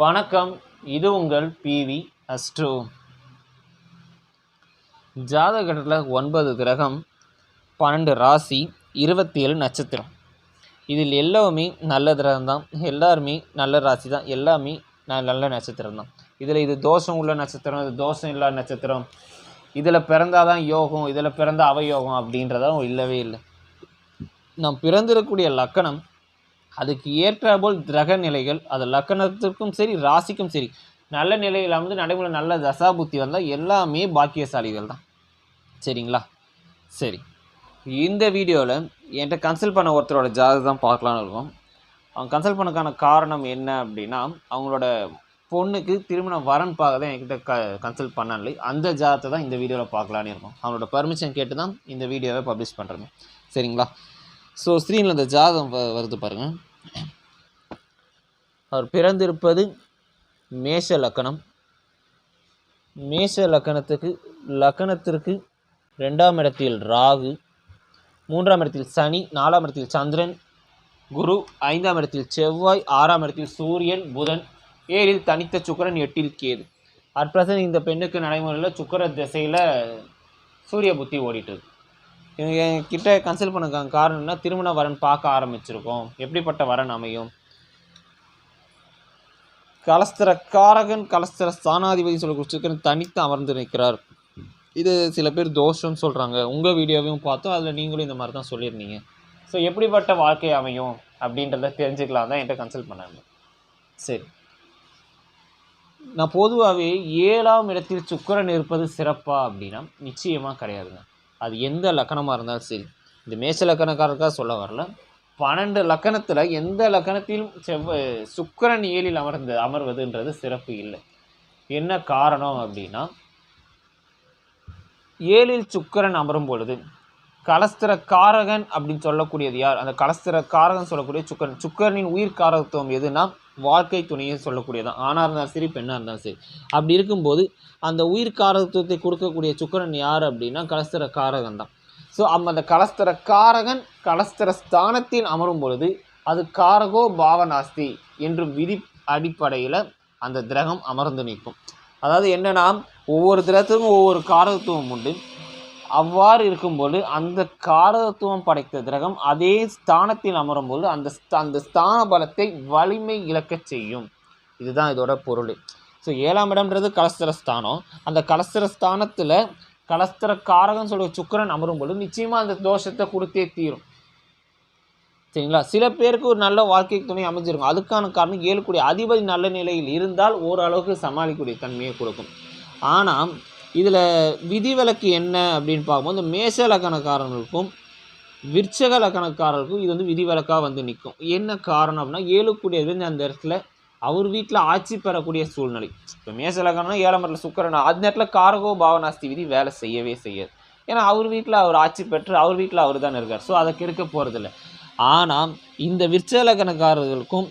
வணக்கம். இது உங்கள் பிவி அஸ்ட்ரோ. ஜாதகத்தில் ஒன்பது கிரகம் பன்னெண்டு ராசி இருபத்தி ஏழு நட்சத்திரம். இதில் எல்லாமே நல்ல கிரகம் தான். எல்லாருமே நல்ல ராசி தான். எல்லாமே நல்ல நட்சத்திரம் தான். இதில் இது தோஷம் உள்ள நட்சத்திரம் இது தோஷம் இல்லாத நட்சத்திரம். இதில் பிறந்தாதான் யோகம் இதில் பிறந்த அவயோகம் அப்படின்றதும் இல்லவே இல்லை. நாம் பிறந்திருக்கக்கூடிய லக்கணம் அதுக்கு ஏற்றாற்போல் கிரக நிலைகள் அது லக்கணத்திற்கும் சரி ராசிக்கும் சரி நல்ல நிலையில் வந்து நடைமுறை நல்ல தசாபுத்தி வந்தால் எல்லாமே பாக்கியசாலிகள் தான். சரிங்களா? சரி. இந்த வீடியோவில் என்கிட்ட கன்சல்ட் பண்ண ஒருத்தரோட ஜாதகம் தான் பார்க்கலான்னு இருக்கோம். அவங்க கன்சல்ட் பண்ணக்கான காரணம் என்ன அப்படின்னா அவங்களோட பொண்ணுக்கு திருமணம் வரன் பார்க்க தான் என்கிட்ட க கன்சல்ட் பண்ணாலே அந்த ஜாதத்தை தான் இந்த வீடியோவில் பார்க்கலான்னு இருக்கோம். அவங்களோட பர்மிஷன் கேட்டு தான் இந்த வீடியோவை பப்ளிஷ் பண்ணுறேன் சரிங்களா? ஸோ ஸ்க்ரீனில் இந்த ஜாதகம் வ- வருது பாருங்கள் அவர் பிறந்திருப்பது மேஷ லக்கணம். மேஷ லக்கணத்துக்கு லக்கணத்திற்கு ரெண்டாம் இடத்தில் ராகு மூன்றாம் இடத்தில் சனி நாலாம் இடத்தில் சந்திரன் குரு ஐந்தாம் இடத்தில் செவ்வாய் ஆறாம் இடத்தில் சூரியன் புதன் ஏழில் தனித்த சுக்கரன் எட்டில் கேது. அட் பிரசன்ட் இந்த பெண்ணுக்கு நடைமுறையில் சுக்கர திசையில் சூரிய புத்தி ஓடிட்டு இவங்க என்கிட்ட கன்சல்ட் பண்ண காரணம்னா திருமண வரன் பார்க்க ஆரம்பிச்சிருக்கோம். எப்படிப்பட்ட வரன் அமையும்? கலஸ்தர காரகன் கலஸ்தர ஸ்தானாதிபதி சொல்ல சுக்கிரன் தனித்து அமர்ந்து நிற்கிறார். இது சில பேர் தோஷம்னு சொல்கிறாங்க உங்கள் வீடியோவையும் பார்த்தோம். அதில் நீங்களும் இந்த மாதிரி தான் சொல்லியிருந்தீங்க. ஸோ எப்படிப்பட்ட வாழ்க்கை அமையும் அப்படின்றத தெரிஞ்சுக்கலாம். தான் என்கிட்ட கன்சல்ட் பண்ணாங்க. சரி. நான் பொதுவாகவே ஏழாம் இடத்தில் சுக்கரன் இருப்பது சிறப்பா அப்படின்னா நிச்சயமாக கிடையாதுங்க. அது எந்த லக்கணமாக இருந்தாலும் சரி இந்த மேஷ லக்கணக்காரருக்காக சொல்ல வரல. பன்னெண்டு லக்கணத்தில் எந்த லக்கணத்திலும் செவ்வ சுக்கிரன் ஏழில் அமர்ந்து அமர்வதுன்றது சிறப்பு இல்லை. என்ன காரணம் அப்படின்னா ஏழில் சுக்கிரன் அமரும் பொழுது கலஸ்திர காரகன் அப்படின்னு சொல்லக்கூடியது யார்? அந்த கலஸ்திர காரகன் சொல்லக்கூடிய சுக்கரன். சுக்கரனின் உயிர் காரகத்துவம் எதுனா வாழ்க்கை துணையை சொல்லக்கூடியதான் ஆணாக இருந்தாலும் சரி பெண்ணாக இருந்தாலும் சரி. அப்படி இருக்கும்போது அந்த உயிர் காரகத்துவத்தை கொடுக்கக்கூடிய சுக்கரன் யார் அப்படின்னா கலஸ்தர காரகன் தான் ஸோ அந்த கலஸ்தர காரகன் கலஸ்தர ஸ்தானத்தில் அமரும் பொழுது அது காரகோ பாவனாஸ்தி என்று விதி அடிப்படையில் அந்த கிரகம் அமர்ந்து நிற்கும். அதாவது என்னென்னா ஒவ்வொரு கிரகத்துக்கும் ஒவ்வொரு காரகத்துவம் உண்டு. அவ்வாறு இருக்கும்போது அந்த காரகத்துவம் படைத்த கிரகம் அதே ஸ்தானத்தில் அமரும்போது அந்த அந்த ஸ்தான பலத்தை வலிமை இழக்கச் செய்யும். இதுதான் இதோட பொருள். ஸோ ஏழாம் இடம்ன்றது கலஸ்தர ஸ்தானம். அந்த கலஸ்தர ஸ்தானத்தில் கலஸ்தர காரகம் சொல்ற சுக்கிரன் அமரும் நிச்சயமாக அந்த தோஷத்தை கொடுத்தே தீரும். சரிங்களா? சில பேருக்கு ஒரு நல்ல வாழ்க்கை துணை அமைஞ்சிருக்கும். அதுக்கான காரணம் ஏழுக்கூடிய அதிபதி நல்ல நிலையில் இருந்தால் ஓரளவுக்கு சமாளிக்கக்கூடிய தன்மையை கொடுக்கும். ஆனால் இதில் விதிவிலக்கு என்ன அப்படின்னு பார்க்கும்போது இந்த லக்கணக்காரர்களுக்கும் விற்சக லக்கணக்காரர்களுக்கும் இது வந்து விதிவிலக்காக வந்து நிற்கும் என்ன காரணம் அப்படின்னா ஏழுக்கூடியது வந்து அந்த இடத்துல அவர் வீட்டில் ஆட்சி பெறக்கூடிய சூழ்நிலை. இப்போ மேச லக்கணம்னா ஏழாம் இடத்துல சுக்கரன் அந்த இடத்துல காரகோ பாவனாஸ்தி விதி வேலை செய்யவே செய்யாது. ஏன்னா அவர் வீட்டில் அவர் ஆட்சி பெற்று அவர் வீட்டில் அவர் தான் இருக்கார். ஸோ அதை கெடுக்க போகிறதில்ல ஆனால் இந்த விருச்ச லக்கணக்காரர்களுக்கும்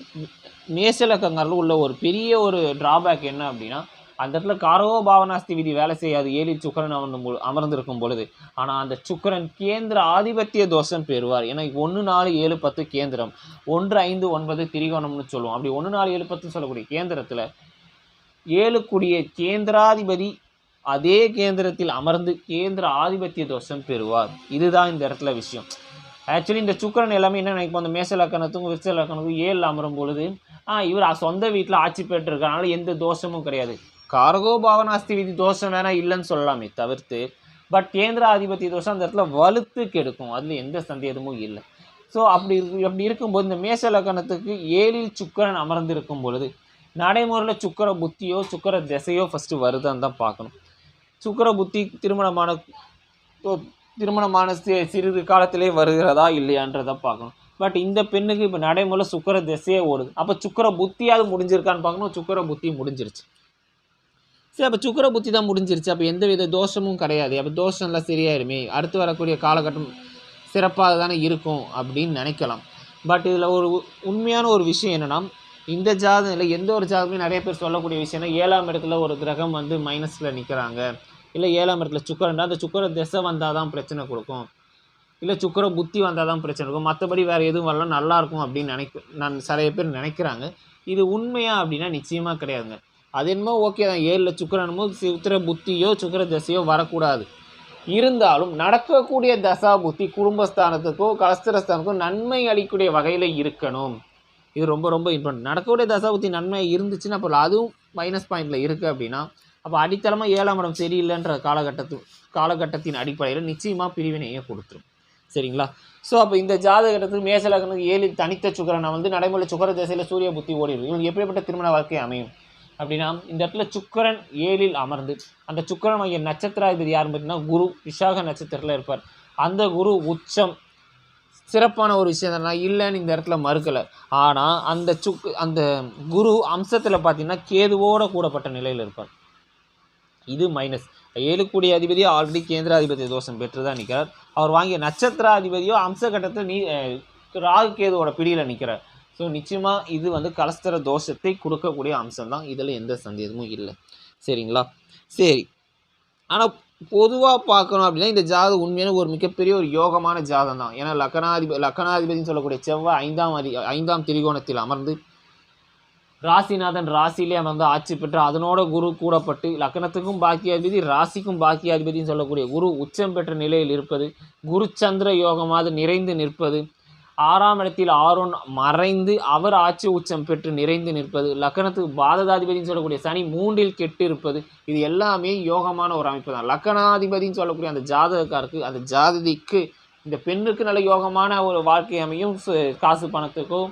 உள்ள ஒரு பெரிய ஒரு டிராபேக் என்ன அப்படின்னா அந்த இடத்துல காரோ பாவனாஸ்தி விதி வேலை செய்யாது. ஏழில் சுக்கரன் அவன் அமர்ந்திருக்கும் பொழுது. ஆனால் அந்த சுக்கரன் கேந்திர ஆதிபத்திய தோஷம் பெறுவார். ஏன்னா ஒன்று நாலு ஏழு பத்து கேந்திரம். ஒன்று ஐந்து ஒன்பது திரிகோணம்னு சொல்லுவோம். அப்படி ஒன்று நாலு ஏழு பத்து சொல்லக்கூடிய கேந்திரத்தில் ஏழு கூடிய கேந்திராதிபதி அதே கேந்திரத்தில் அமர்ந்து கேந்திர ஆதிபத்திய தோஷம் பெறுவார். இதுதான் இந்த இடத்துல விஷயம். ஆக்சுவலி இந்த சுக்கரன் எல்லாமே என்ன நினைப்போம்? அந்த மேச லக்கணத்துக்கும் விருச்ச லக்கணத்துக்கும் ஏழில் அமரும் பொழுது ஆ இவர் சொந்த வீட்டில் ஆட்சி பெற்றிருக்கனால எந்த தோஷமும் கிடையாது. காரகோ பாவனாஸ்தி விதி தோஷம் வேணா இல்லைன்னு சொல்லலாமே தவிர்த்து பட் கேந்திர ஆதிபத்திய தோஷம் அந்த இடத்துல வலுத்து கெடுக்கும். அதில் எந்த சந்தேகமும் இல்லை. ஸோ அப்படி அப்படி இருக்கும்போது இந்த மேச லக்கணத்துக்கு ஏழில் சுக்கரன் அமர்ந்திருக்கும் பொழுது நடைமுறையில் சுக்கர புத்தியோ சுக்கர திசையோ ஃபஸ்ட்டு வருதான்னு தான் பார்க்கணும். சுக்கர புத்தி திருமணமான திருமணமான சிறிது காலத்திலே வருகிறதா இல்லையான்றதை பார்க்கணும். பட் இந்த பெண்ணுக்கு இப்போ நடைமுறையில் சுக்கர திசையே ஓடுது. அப்போ சுக்கர புத்தியாவது முடிஞ்சிருக்கான்னு பார்க்கணும் சுக்கர புத்தி முடிஞ்சிருச்சு. சரி அப்போ சுக்கர புத்தி தான் முடிஞ்சிருச்சு. அப்போ எந்த வித தோஷமும் கிடையாது. அப்போ தோஷம்லாம் சரியாயிருமே. அடுத்து வரக்கூடிய காலகட்டம் சிறப்பாக தானே இருக்கும் அப்படின்னு நினைக்கலாம். பட் இதில் ஒரு உ- உண்மையான ஒரு விஷயம் என்னென்னா இந்த ஜாதகம் இல்லை எந்த ஒரு ஜாதகமே நிறைய பேர் சொல்லக்கூடிய விஷயம்னா ஏழாம் இடத்துல ஒரு கிரகம் வந்து மைனஸில் நிற்கிறாங்க இல்லை ஏழாம் இடத்துல சுக்கரன்டா அந்த சுக்கர திசை வந்தால் தான் பிரச்சனை கொடுக்கும். இல்லை சுக்கர புத்தி வந்தால் தான் பிரச்சனை இருக்கும் மற்றபடி வேறு எதுவும் வரலாம் நல்லாயிருக்கும் அப்படின்னு நினைக்க நான் சில பேர் நினைக்கிறாங்க. இது உண்மையா அப்படின்னா நிச்சயமாக கிடையாதுங்க. அது என்னமோ ஓகே தான். ஏழில் சுக்கரனுமோ சித்திர புத்தியோ சுக்கர தசையோ வரக்கூடாது. இருந்தாலும் நடக்கக்கூடிய தசா புத்தி குடும்பஸ்தானத்துக்கோ கலஸ்திரஸ்தானத்துக்கோ நன்மை அளிக்கக்கூடிய வகையில் இருக்கணும். இது ரொம்ப ரொம்ப இம்பார்ட்டன்ட் நடக்கக்கூடிய தசா புத்தி நன்மை இருந்துச்சுன்னா அப்போ அதுவும் மைனஸ் பாயிண்டில் இருக்குது அப்படின்னா அப்போ அடித்தளமாக ஏழாம் இடம் சரியில்லைன்ற காலகட்டத்து காலகட்டத்தின் அடிப்படையில் நிச்சயமாக பிரிவினையை கொடுத்துரும். சரிங்களா? ஸோ அப்போ இந்த ஜாதகத்துக்கு மேசலகனுக்கு ஏழு தனித்த சுக்கரனை வந்து நடைமுறை சுக்கர தசையில் சூரிய புத்தி ஓடிடும் இவங்களுக்கு எப்படிப்பட்ட திருமண வாழ்க்கை அமையும்? அப்படின்னா இந்த இடத்துல சுக்கரன் ஏழில் அமர்ந்து அந்த சுக்கரன் ஆகிய நட்சத்திராதிபதி யாருன்னு பார்த்தீங்கன்னா குரு விசாக நட்சத்திரத்தில் இருப்பார். அந்த குரு உச்சம். சிறப்பான ஒரு விஷயம் தான் இல்லைன்னு இந்த இடத்துல மறுக்கலை. ஆனால் அந்த சுக்கு அந்த குரு அம்சத்தில் பார்த்தீங்கன்னா கேதுவோட கூடப்பட்ட நிலையில் இருப்பார். இது மைனஸ் ஏழு அதிபதி அதிபதியோ ஆல்ரெடி கேந்திராதிபதி தோஷம் பெற்று தான் நிற்கிறார் அவர் வாங்கிய நட்சத்திராதிபதியோ அம்ச கட்டத்தில் நீ ராகு கேதுவோட பிடியில் நிற்கிறார் ஸோ நிச்சயமாக இது வந்து கலஸ்தர தோஷத்தை கொடுக்கக்கூடிய அம்சம் தான் இதில் எந்த சந்தேகமும் இல்லை. சரிங்களா? சரி. ஆனால் பொதுவாக பார்க்கணும் அப்படின்னா இந்த ஜாதகம் உண்மையான ஒரு மிகப்பெரிய ஒரு யோகமான ஜாதகம் தான் ஏன்னா லக்கணாதிபதி லக்கணாதிபதினு சொல்லக்கூடிய செவ்வாய் ஐந்தாம் அதி ஐந்தாம் திரிகோணத்தில் அமர்ந்து ராசிநாதன் ராசியிலே அமர்ந்து ஆட்சி பெற்று அதனோட குரு கூடப்பட்டு லக்னத்துக்கும் பாக்கியாதிபதி ராசிக்கும் பாக்கியாதிபதினு சொல்லக்கூடிய குரு உச்சம் பெற்ற நிலையில் இருப்பது குரு சந்திர யோகமாக நிறைந்து நிற்பது ஆறாம் இடத்தில் ஆரோன் மறைந்து அவர் ஆட்சி உச்சம் பெற்று நிறைந்து நிற்பது. லக்கணத்துக்கு பாததாதிபதினு சொல்லக்கூடிய சனி மூன்றில் கெட்டு இருப்பது இது எல்லாமே யோகமான ஒரு அமைப்பு தான். லக்கணாதிபதினு சொல்லக்கூடிய அந்த ஜாதகக்காருக்கு அந்த ஜாததிக்கு இந்த பெண்ணுக்கு நல்ல யோகமான ஒரு வாழ்க்கை அமையும். சு- காசு பணத்துக்கோ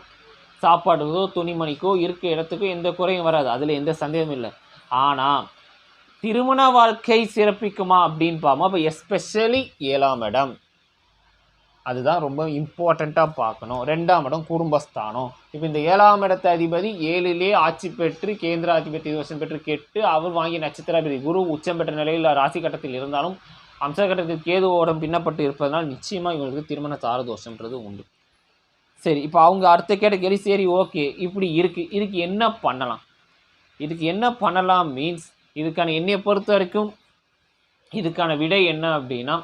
சாப்பாட்டுக்கோ துணிமணிக்கோ இருக்க இடத்துக்கோ எந்த குறையும் வராது. அதில் எந்த சந்தேகமும் இல்லை. ஆனால் திருமண வாழ்க்கை சிறப்பிக்குமா அப்படின்னு பார்ப்போம். அப்போ எஸ்பெஷலி ஏழாம் இடம். அதுதான் ரொம்ப இம்பார்ட்டண்ட்டாக பார்க்கணும். ரெண்டாம் இடம் குடும்பஸ்தானம். இப்போ இந்த ஏழாம் இடத்த அதிபதி ஏழிலே ஆட்சி பெற்று கேந்திராதிபதி தோஷம் பெற்று கெட்டு அவர் வாங்கிய நட்சத்திராபதி குரு உச்சம் பெற்ற நிலையில் ராசி கட்டத்தில் இருந்தாலும் அம்ச கட்டத்தில் கேதுவோடம் பின்னப்பட்டு இருப்பதனால் நிச்சயமாக இவங்களுக்கு திருமண தார உண்டு. சரி இப்போ அவங்க அடுத்த கேட்ட கேள்வி சரி ஓகே இப்படி இருக்குது இதுக்கு என்ன பண்ணலாம்? இதுக்கு என்ன பண்ணலாம் மீன்ஸ் இதுக்கான என்னையை பொறுத்த வரைக்கும் இதுக்கான விடை என்ன அப்படின்னா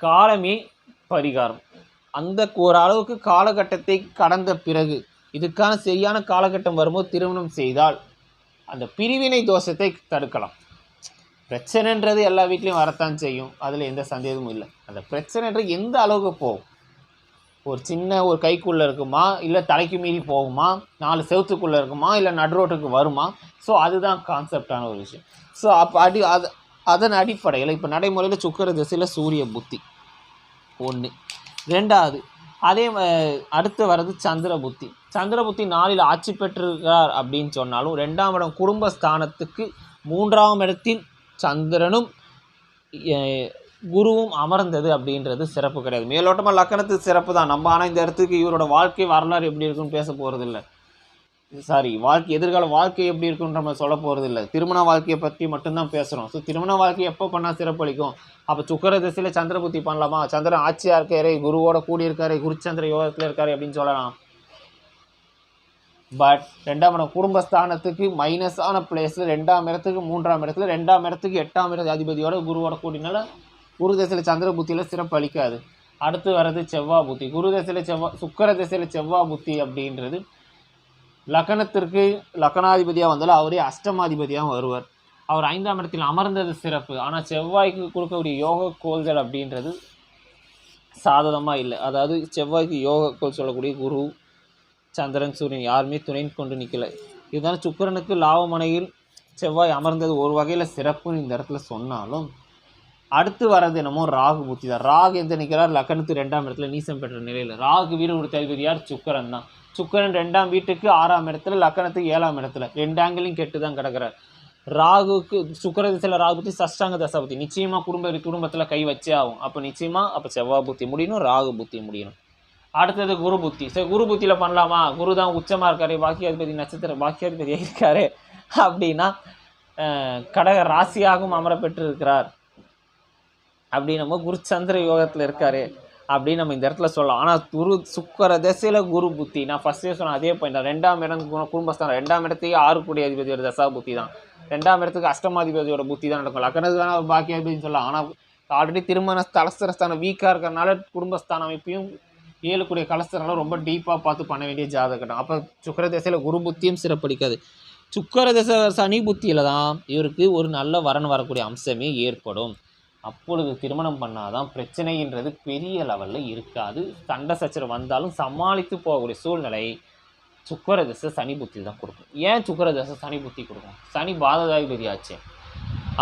காலமே பரிகாரம். அந்த ஒரு அளவுக்கு காலகட்டத்தை கடந்த பிறகு இதுக்கான சரியான காலகட்டம் வரும்போது திருமணம் செய்தால் அந்த பிரிவினை தோஷத்தை தடுக்கலாம். பிரச்சனைன்றது எல்லா வீட்லேயும் வரத்தான் செய்யும். அதில் எந்த சந்தேகமும் இல்லை. அந்த பிரச்சனைன்றது எந்த அளவுக்கு போகும்? ஒரு சின்ன ஒரு கைக்குள்ளே இருக்குமா? இல்லை தலைக்கு மீறி போகுமா? நாலு செவத்துக்குள்ளே இருக்குமா? இல்லை நடுரோட்டுக்கு வருமா? ஸோ அதுதான் கான்செப்டான ஒரு விஷயம். ஸோ அப்போ அடி அது அதன் அடிப்படையில் இப்போ நடைமுறையில் சுக்கர திசையில் சூரிய புத்தி. ஒன்று ரெண்டாவது அதே அடுத்து வர்றது சந்திரபுத்தி. சந்திரபுத்தி நாளில் ஆட்சி பெற்றிருக்கிறார் அப்படின்னு சொன்னாலும் ரெண்டாம் இடம் குடும்ப ஸ்தானத்துக்கு மூன்றாம் இடத்தில் சந்திரனும் குருவும் அமர்ந்தது அப்படின்றது சிறப்பு கிடையாது. மேலோட்டமாக லக்கணத்துக்கு சிறப்பு தான் நம்ம ஆனால் இந்த இடத்துக்கு இவரோட வாழ்க்கை வரலாறு எப்படி இருக்குன்னு பேச போகிறதில்ல சாரி வாழ்க்கை எதிர்கால வாழ்க்கை எப்படி இருக்குன்னு நம்ம சொல்ல போகிறதில்ல திருமண வாழ்க்கையை பற்றி மட்டும்தான் பேசுகிறோம் ஸோ திருமண வாழ்க்கை எப்போ பண்ணால் சிறப்பளிக்கும்? அப்போ சுக்கர திசையில் சந்திர புத்தி பண்ணலாமா? சந்திரன் ஆட்சியாக இருக்காரு குருவோட கூடி இருக்காரு குருச்சந்திர யோகத்தில் இருக்காரு அப்படின்னு சொல்லலாம். பட் ரெண்டாம் இடம் குடும்பஸ்தானத்துக்கு மைனஸான பிளேஸில் ரெண்டாம் இடத்துக்கு மூன்றாம் இடத்துல ரெண்டாம் இடத்துக்கு எட்டாம் இடத்து அதிபதியோட குருவோட கூடினால குரு திசையில் சந்திர புத்தியில் சிறப்பு அளிக்காது அடுத்து வர்றது செவ்வா புத்தி. குரு திசையில் செவ்வா சுக்கர திசையில் செவ்வாய் புத்தி அப்படின்றது லக்கணத்திற்கு லக்கணாதிபதியாக வந்தாலும் அவரே அஷ்டமாதிபதியாகவும் வருவார். அவர் ஐந்தாம் இடத்தில் அமர்ந்தது சிறப்பு. ஆனால் செவ்வாய்க்கு கொடுக்கக்கூடிய யோக கோள்கள் அப்படின்றது சாதகமாக இல்லை. அதாவது செவ்வாய்க்கு யோக கோள் சொல்லக்கூடிய குரு சந்திரன் சூரியன் யாருமே துணை கொண்டு நிற்கலை இதுதான் சுக்கரனுக்கு லாபமனையில் செவ்வாய் அமர்ந்தது ஒரு வகையில் சிறப்புன்னு இந்த இடத்துல சொன்னாலும் அடுத்து வர்றது என்னமோ ராகு புத்தி தான் ராகு எந்த நிற்கிறார் லக்கணத்து ரெண்டாம் இடத்துல நீசம் பெற்ற நிலையில். ராகு வீடு ஒரு தளபதி யார்? சுக்கரன் தான். சுக்கரன் ரெண்டாம் வீட்டுக்கு ஆறாம் இடத்துல லக்கணத்துக்கு ஏழாம் இடத்துல. ரெண்டு ஆங்கிலையும் கெட்டு தான் கிடக்கிறார். ராகுக்கு சுக்கர திசையில் ராகு புத்தி சஷ்டாங்க தசாபுத்தி நிச்சயமாக குடும்ப குடும்பத்தில் கை வச்சே ஆகும். அப்போ நிச்சயமாக அப்போ செவ்வாய் புத்தி முடியணும் ராகு புத்தி முடியணும். அடுத்தது குரு புத்தி. சரி குரு புத்தியில் பண்ணலாமா? குரு தான் உச்சமாக இருக்காரு பாக்கியாதிபதி நட்சத்திர பாக்கியாதிபதி இருக்காரு அப்படின்னா கடக ராசியாகவும் அமர பெற்று இருக்கிறார் அப்படி குரு சந்திர யோகத்தில் இருக்காரு. அப்படின்னு நம்ம இந்த இடத்துல சொல்லலாம். ஆனால் குரு சுக்கர திசையில் குரு புத்தி. நான் ஃபஸ்ட்டே சொன்னேன் அதே பாயிண்ட் தான். ரெண்டாம் இடம் குடும்பஸ்தான். ரெண்டாம் இடத்துக்கு ஆறு அதிபதியோட தசா புத்தி தான். ரெண்டாம் இடத்துக்கு அஷ்டமாதிபதியோட புத்தி தான் நடக்கும். லக்கணத்துக்கு வேணால் அவர் பாக்கியாதிபதினு சொல்லலாம். ஆனால் ஆல்ரெடி திருமண தலஸ்தரஸ்தானம் வீக்காக இருக்கிறனால குடும்பஸ்தான அமைப்பையும் ஏழுக்குடைய கலஸ்தரம்லாம் ரொம்ப டீப்பாக பார்த்து பண்ண வேண்டிய ஜாதகம் அப்போ சுக்கர திசையில் குரு புத்தியும் சிறப்படிக்காது. சுக்கர திசை சனி புத்தியில் தான் இவருக்கு ஒரு நல்ல வரன் வரக்கூடிய அம்சமே ஏற்படும். அப்பொழுது திருமணம் பண்ணாதான் பிரச்சனைன்றது பெரிய லெவலில் இருக்காது. சண்டை சச்சரவு வந்தாலும் சமாளித்து போகக்கூடிய சூழ்நிலை சுக்கரதிசை சனி புத்தி தான் கொடுக்கும். ஏன் சுக்கர தசை சனி புத்தி கொடுக்கும்? சனி பாதகாதிபதி ஆச்சே.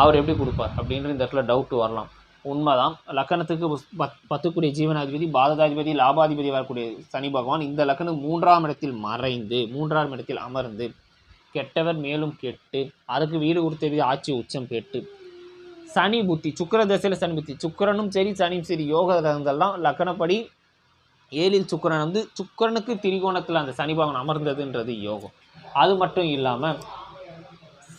அவர் எப்படி கொடுப்பார் அப்படின்ற இந்த இடத்துல டவுட் வரலாம். உண்மைதான். லக்கணத்துக்கு பத் பத்துக்குரிய ஜீவனாதிபதி பாதகாதிபதி லாபாதிபதி வரக்கூடிய சனி பகவான் இந்த லக்கணம் மூன்றாம் இடத்தில் மறைந்து மூன்றாம் இடத்தில் அமர்ந்து கெட்டவர் மேலும் கெட்டு அதுக்கு வீடு கொடுத்த ஆட்சி உச்சம் பெற்று சனி புத்தி சுக்கர தசையில் சனி புத்தி. சுக்கரனும் சரி சனியும் சரி யோக கிரகங்கள்லாம் லக்கணப்படி ஏழில் சுக்கரன் வந்து சுக்கரனுக்கு திரிகோணத்தில் அந்த சனி பகவான் அமர்ந்ததுன்றது யோகம். அது மட்டும் இல்லாமல்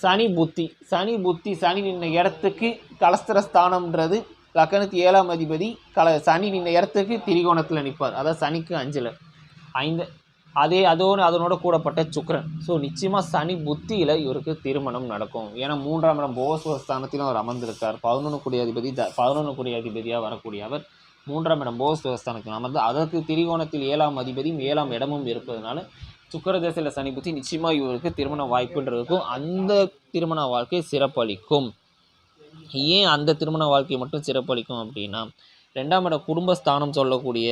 சனி புத்தி சனி புத்தி சனி நின்ன இடத்துக்கு கலஸ்தர ஸ்தானம்ன்றது லக்கணத்து ஏழாம் அதிபதி கல சனி நின்ன இடத்துக்கு திரிகோணத்தில் நிற்பார் அதாவது சனிக்கு அஞ்சில். ஐந்து அதே அதோடு அதனோட கூடப்பட்ட சுக்கரன். ஸோ நிச்சயமாக சனி புத்தியில் இவருக்கு திருமணம் நடக்கும். ஏன்னா மூன்றாம் இடம் போஸ்வஸ்தானத்திலும் அவர் அமர்ந்திருக்கார். பதினொன்று குடிய அதிபதி த பதினொன்று குடிய அதிபதியாக வரக்கூடிய அவர் மூன்றாம் இடம் போஸ்வஸ்தானத்தில் அமர்ந்து அதற்கு திரிகோணத்தில் ஏழாம் அதிபதியும் ஏழாம் இடமும் இருப்பதனால சுக்கர தேசத்தில் சனி புத்தி நிச்சயமாக இவருக்கு திருமண வாய்ப்புன்றதுக்கும் அந்த திருமண வாழ்க்கை சிறப்பளிக்கும். ஏன் அந்த திருமண வாழ்க்கை மட்டும் சிறப்பளிக்கும் அப்படின்னா ரெண்டாம் இடம் குடும்பஸ்தானம் சொல்லக்கூடிய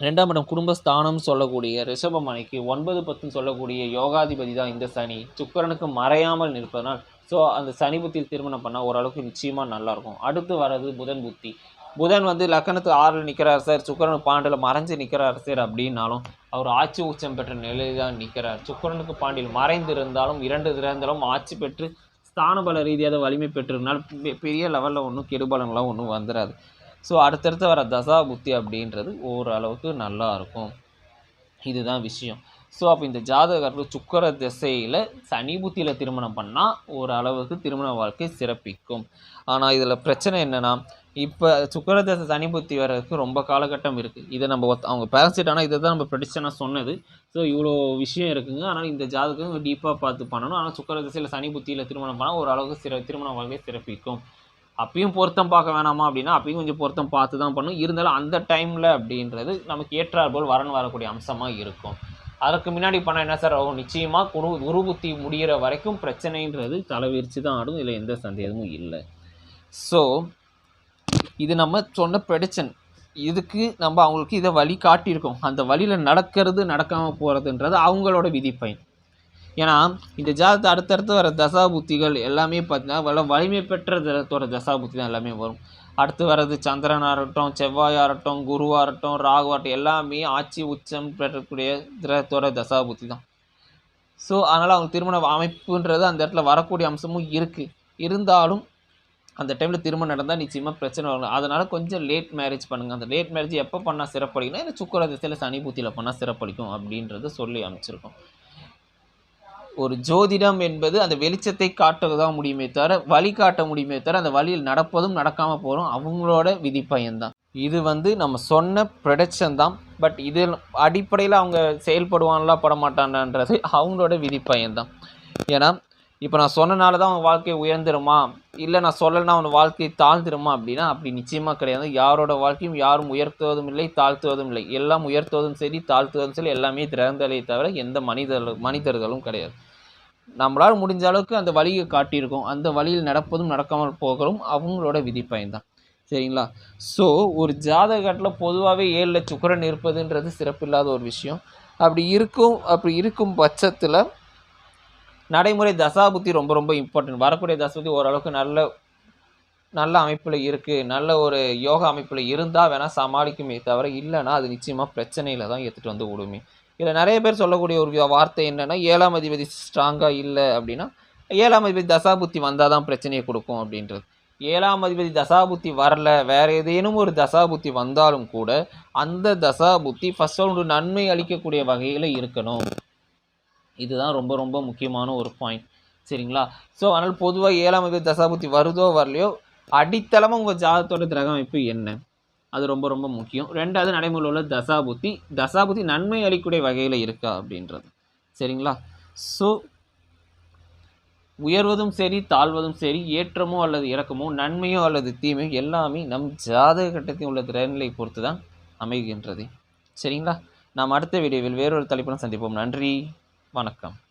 ரெண்டாம் இடம் குடும்பஸ்தானம் சொல்லக்கூடிய ரிஷபமனைக்கு ஒன்பது பத்துன்னு சொல்லக்கூடிய யோகாதிபதி தான் இந்த சனி. சுக்கரனுக்கு மறையாமல் நிற்பதனால் ஸோ அந்த சனி புத்தியில் திருமணம் பண்ணால் ஓரளவுக்கு நிச்சயமாக நல்லாயிருக்கும். அடுத்து வர்றது புதன் புத்தி. புதன் வந்து லக்கணத்து ஆறில் நிற்கிறார் சார். சுக்கரன் பாண்டில் மறைஞ்சு நிற்கிறார் சார் அப்படின்னாலும் அவர் ஆட்சி உச்சம் பெற்ற நிலையில் தான் நிற்கிறார் சுக்கரனுக்கு பாண்டியில் மறைந்து இருந்தாலும் இரண்டு திறந்தாலும் ஆட்சி பெற்று ஸ்தானபல ரீதியாக வலிமை பெற்றிருந்தால் பெ- பெரிய லெவலில் ஒன்றும் கெடுபலங்களாம் ஒன்றும் வந்துடாது ஸோ அடுத்தடுத்து வர தசா புத்தி அப்படின்றது ஓரளவுக்கு நல்லா இருக்கும். இதுதான் விஷயம். ஸோ அப்போ இந்த ஜாதகர்கள் சுக்கர திசையில் சனி புத்தியில் திருமணம் பண்ணால் ஓரளவுக்கு திருமண வாழ்க்கை சிறப்பிக்கும். ஆனால் இதில் பிரச்சனை என்னென்னா இப்போ சுக்கர தசை சனி புத்தி வர்றதுக்கு ரொம்ப காலகட்டம் இருக்குது இதை நம்ம அவங்க பேரன்சிட் ஆனால் இதை தான் நம்ம ப்ரெடிஷனாக சொன்னது. ஸோ இவ்வளோ விஷயம் இருக்குங்க. ஆனால் இந்த ஜாதகம் டீப்பாக பார்த்து பண்ணணும். ஆனால் சுக்கர திசையில் சனி புத்தியில் திருமணம் பண்ணால் ஓரளவுக்கு சிற திருமண வாழ்க்கை சிறப்பிக்கும். அப்பயும் பொருத்தம் பார்க்க வேணாமா அப்படின்னா அப்பயும் கொஞ்சம் பொருத்தம் பார்த்து தான் பண்ணும். இருந்தாலும் அந்த டைமில் அப்படின்றது நமக்கு ஏற்றார் போல் வரன் வரக்கூடிய அம்சமாக இருக்கும். அதற்கு முன்னாடி பண்ண என்ன சார் ஆகும் நிச்சயமாக குரு குருபுத்தி முடிகிற வரைக்கும் பிரச்சனைன்றது தலைவிரிச்சு தான் ஆடும். இதில் எந்த சந்தேகமும் இல்லை. ஸோ இது நம்ம சொன்ன ப்ரெடிக்ஷன் இதுக்கு நம்ம அவங்களுக்கு இதை வழி காட்டியிருக்கோம். அந்த வழியில் நடக்கிறது நடக்காமல் போகிறதுன்றது அவங்களோட விதிப்பயன் ஏன்னா இந்த ஜாதகத்தை அடுத்தடுத்து வர தசா புத்திகள் எல்லாமே பார்த்திங்கன்னா வள வலிமை பெற்ற கிரகத்தோட தசா புத்தி தான் எல்லாமே வரும். அடுத்து வர்றது சந்திரன் ஆகட்டும் செவ்வாயாக இருக்கட்டும் ராகுவாகட்டும் எல்லாமே ஆட்சி உச்சம் பெறக்கூடிய கிரகத்தோட தசா புத்தி தான். ஸோ அதனால் அவங்க திருமண அமைப்புன்றது அந்த இடத்துல வரக்கூடிய அம்சமும் இருக்குது இருந்தாலும் அந்த டைமில் திருமணம் நடந்தால் நிச்சயமாக பிரச்சனை வரும். அதனால் கொஞ்சம் லேட் மேரேஜ் பண்ணுங்கள் அந்த லேட் மேரேஜ் எப்போ பண்ணால் சிறப்படிக்கும்னா இல்லை சுக்கர திசையில் சனி பூத்தியில் பண்ணால் சிறப்படிக்கும் அப்படின்றத சொல்லி அமைச்சிருக்கோம். ஒரு ஜோதிடம் என்பது அந்த வெளிச்சத்தை காட்டுறது தான் முடியுமே தவிர வழி காட்ட முடியுமே தவிர அந்த வழியில் நடப்பதும் நடக்காமல் போகிறோம் அவங்களோட விதிப்பயன்தான் இது வந்து நம்ம சொன்ன ப்ரொடக்ஷன் தான். பட் இது அடிப்படையில் அவங்க செயல்படுவான்லாம் படமாட்டான்றது அவங்களோட விதி பயன்தான். ஏன்னா இப்போ நான் சொன்னனால தான் அவன் வாழ்க்கை உயர்ந்துருமா? இல்லை நான் சொல்லலைன்னா அவன் வாழ்க்கை தாழ்ந்துருமா அப்படின்னா? அப்படி நிச்சயமாக கிடையாது. யாரோட வாழ்க்கையும் யாரும் உயர்த்துவதும் இல்லை தாழ்த்துவதும் இல்லை. எல்லாம் உயர்த்துவதும் சரி தாழ்த்துவதும் சரி. எல்லாமே திறந்தலை தவிர எந்த மனிதர்கள் மனிதர்களும் கிடையாது. நம்மளால் முடிஞ்ச அளவுக்கு அந்த வழியை காட்டியிருக்கோம். அந்த வழியில் நடப்பதும் நடக்காமல் போகிறோம் அவங்களோட விதிப்பயன் தான் சரிங்களா? ஸோ ஒரு ஜாதகத்தில் பொதுவாகவே ஏழில் சுக்கரன் இருப்பதுன்றது சிறப்பில்லாத ஒரு விஷயம். அப்படி இருக்கும் அப்படி இருக்கும் பட்சத்தில் நடைமுறை தசாபுத்தி ரொம்ப ரொம்ப இம்பார்ட்டன்ட் வரக்கூடிய தசாபுத்தி ஓரளவுக்கு நல்ல நல்ல அமைப்பில் இருக்குது நல்ல ஒரு யோகா அமைப்பில் இருந்தால் வேணால் சமாளிக்குமே தவிர இல்லைன்னா அது நிச்சயமாக பிரச்சனையில் தான் எடுத்துகிட்டு வந்து விடுமே. இதில் நிறைய பேர் சொல்லக்கூடிய ஒரு வார்த்தை என்னென்னா ஏழாம் அதிபதி ஸ்ட்ராங்காக இல்லை அப்படின்னா ஏழாம் அதிபதி தசாபுத்தி வந்தால் தான் பிரச்சனையை கொடுக்கும் அப்படின்றது. ஏழாம் அதிபதி தசாபுத்தி வரல வேற ஏதேனும் ஒரு தசாபுத்தி வந்தாலும் கூட அந்த தசாபுத்தி ஃபஸ்ட் ஒரு நன்மை அளிக்கக்கூடிய வகையில் இருக்கணும். இதுதான் ரொம்ப ரொம்ப முக்கியமான ஒரு பாயிண்ட் சரிங்களா? ஸோ அதனால் பொதுவாக ஏழாம் அதிபதி தசாபுத்தி வருதோ வரலையோ அடித்தளமாக உங்கள் ஜாதத்தோட கிரக அமைப்பு என்ன? அது ரொம்ப ரொம்ப முக்கியம். ரெண்டாவது நடைமுறையில் உள்ள தசாபுத்தி. தசாபுத்தி நன்மை அளிக்கூடிய வகையில் இருக்கா அப்படின்றது. சரிங்களா? ஸோ உயர்வதும் சரி தாழ்வதும் சரி ஏற்றமோ அல்லது இறக்கமோ நன்மையோ அல்லது தீமையோ எல்லாமே நம் ஜாதக கட்டத்தில் உள்ள திறநிலை பொறுத்து தான் அமைகின்றது. சரிங்களா? நாம் அடுத்த வீடியோவில் வேறொரு தலைப்புடன் சந்திப்போம். நன்றி. வணக்கம்.